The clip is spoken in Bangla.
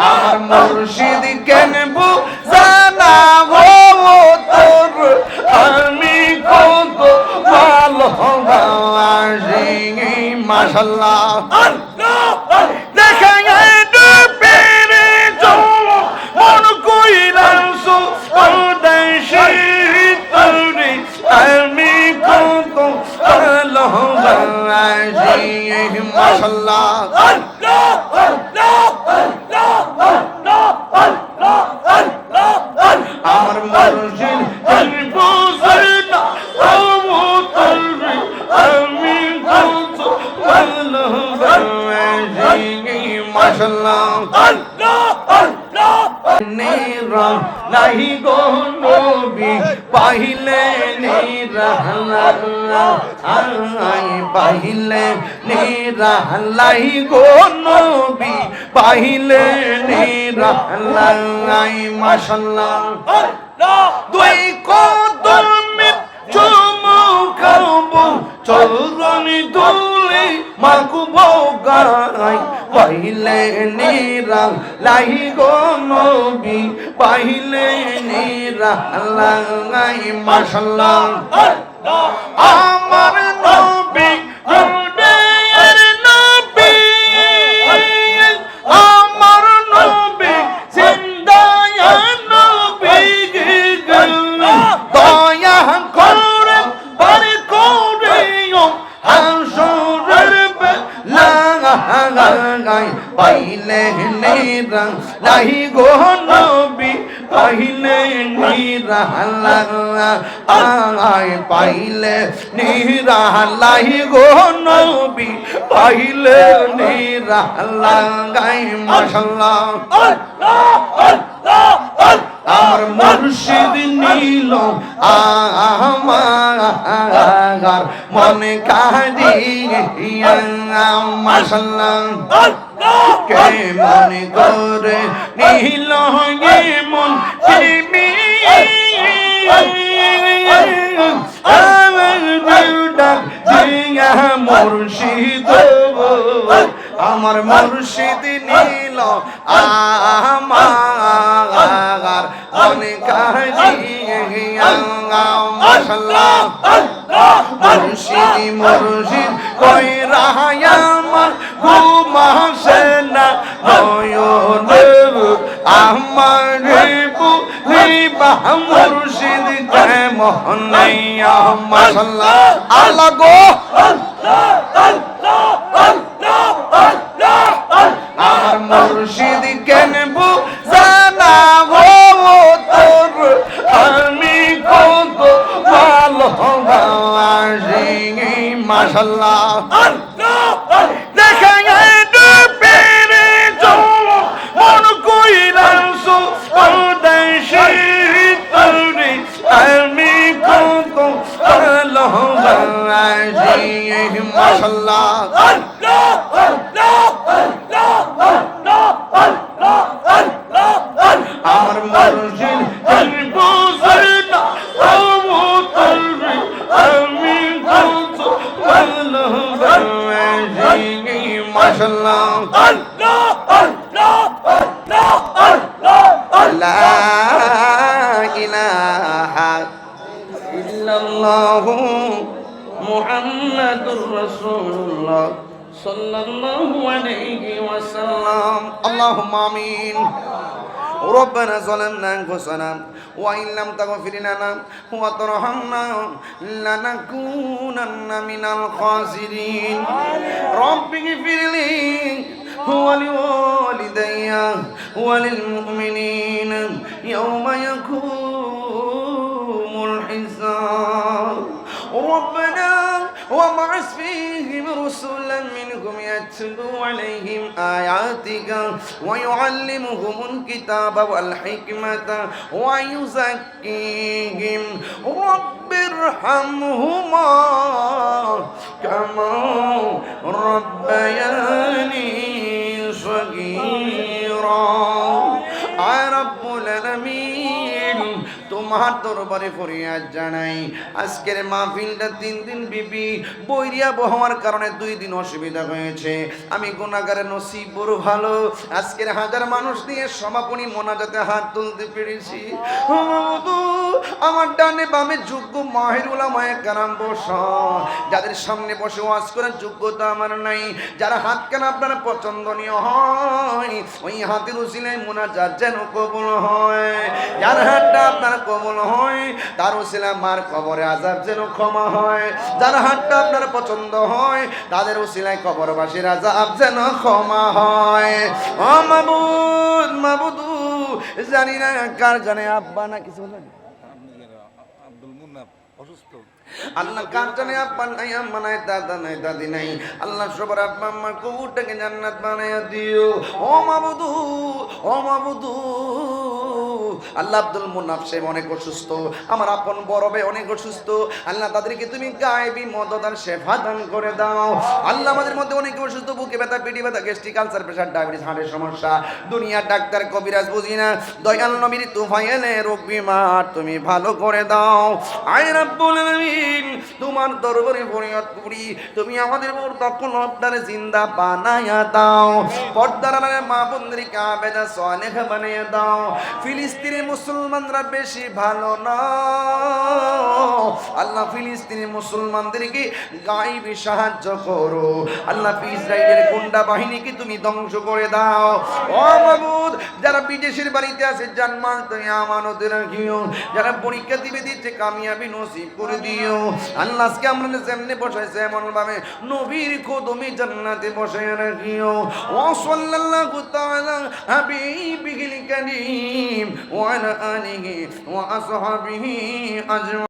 আমার মুর্শিদ কেন গো তোর? আমি কত ভালো বাসি মাশাল্লাহ দেখা ডুবেরে চল, মন কইরাছো দেশে তরে আমি কত ভালো বাসি মাশাল্লাহ আমার মর্জিন বুঝে না ও তরে আমি কত ভালো বাসি নেরা নাহি গো নবী পাইলে নেরা আই পাইলে নেরা লাই গো নবী পাইলে নেরা লাই মাশাল্লাহ। দুই কদমে চুমু খাব চরণি দুলি মাগুব গাই। পাইলে নিরা লাই গো নবী পাইলে নিরা লাই মাশাল্লাহ। আমার বেলাগাই পাইলে নিরা লাই গো নবী, পাইলে নিরা আই পাইলে নিরা লাহি গো নবী, পাইলে নিরা লাগাই মাশাল্লাহ আমার মুর্শিদ নীল, আমার মনে কাজিয়া মাশাল্লাহ। কে মনে করে নীল মন চিমি মুর্শিদ আমার মুর্শিদ নীল, আমার মাশাল্লাহ। মুর্শিদ মুর্শিদ কই রাহায় আমার ঘুম আসে না। নয়ন আমার মুর্শিদ কেমন নাইয়া মাশাল্লাহ। আল্লাহ গো। আমার মুর্শিদ কেন বুঝানা গো বাসি মাশাল্লাহ দেখা ডুবেরে চল মন তরে আমি কত ভালো বাসি মাশাল্লাহ। ওয়াসাল্লাম আল্লাহুম্মা আমিন ربنا ظلمنا انفسنا وان لم تغفر لنا وترحمنا لنكونن من الخاسرين رب اغفر لي ولوالدي وللمؤمنين وابعث فيهم رسلا منهم يتلو عليهم آياتك ويعلمهم الكتاب والحكمة ويزكيهم. رب ارحمهما كما ربياني. তোমার দরবারে ফরিয়াদ জানাই। আজকের মাহফিলটা তিন দিন বিবি বৈরিয়া বহমার কারণে দুই দিন অসুবিধা হয়েছে। আমি গুণাগারের নসিব, বড় ভালো। আজকের হাজার মানুষ দিয়ে সমাপনী মোনাজাতে হাত তুলতে পেরেছি। আমার ডানে বামে যোগ্য মাহির উলামায়ে কারাম বস। যাদের সামনে বসে ওয়াজ করার যোগ্যতা আমার নাই। যারা হাত কেন আপনার পছন্দনীয় হয়, ওই হাতের উসিলায় মোনাজাত যেন কবুল হয়। যার হাতটা আপনার কবুল হয় তার উসিলা মার কবরে আজাব যেন ক্ষমা হয়। যার হাতটা আপনার পছন্দ হয় তাদের উসিলায় কবরবাসীর আজাব যেন ক্ষমা হয়। ও মাবুদ মাবুদু জানি না কার জানে আব্বা না কিছু বলেন আব্দুল মুন্নাফ অসুস্থ। আল্লাহ কার জানে আব্বা নাই আম্মা নাই দাদা নাই দাদি নাই। আল্লাহ সবার আব্বা আম্মার কবুরটাকে জান্নাত বানাইয়া দিও। ও মাবুদু ও মাবুদু। আল্লাহ আব্দুল মুন্নাফ সাহেব অনেক অসুস্থ, আমার আপন ভাই অনেক অসুস্থ। আল্লাহ তাদেরকে তুমি গায়েবী মদত আর দান করে দাও। আল্লাহ আমাদের মধ্যে অনেক অসুস্থ, বুকে ব্যথা, পিঠি ব্যথা, গ্যাস্ট্রিক আলসার, প্রেশার, ডায়াবেটিস, হার্টের সমস্যা। দুনিয়ার ডাক্তার কবিরাজ বুঝি না। দয়াল নবীর তুফাইলে রোগ বিমার তুমি ভালো করে দাও। আয় রাব্বুল আলামিন, তোমার দরবারে ফরিয়াদ করি। তুমি আমাদের মোর তখন আপনার জিন্দা বানায়া দাও। পর্দার মা বন্ধুরিকে আবেদা সলেহ বানিয়ে দাও। ফিলিস্তিনের মুসলমানরা বেশি ভালো না। আল্লাহ ফিলিস্তিনি মুসলমানদেরকে গাইবি সাহায্য করো। আল্লাহ ইসরায়েলের গুন্ডা বাহিনীকে তুমি ধ্বংস করে দাও। ও মাবুদ, যারা বিদেশের বাড়িতে আছে, জানমাল তুমি আমানতে রাখিও যারা পরীক্ষা দিবে দিচ্ছে কামিয়াবি নসিব করে দিও। আল্লাহ আজকে আমরা যেমনি বসাইছে এমন ভাবে নবীর কদমি জান্নাতে বসাই রাখিও। ও সাল্লাল্লাহু তাআলা হাবিবিল কারীম। ওয়া আলিহি ওয়া আসহাবিহি আজমাইন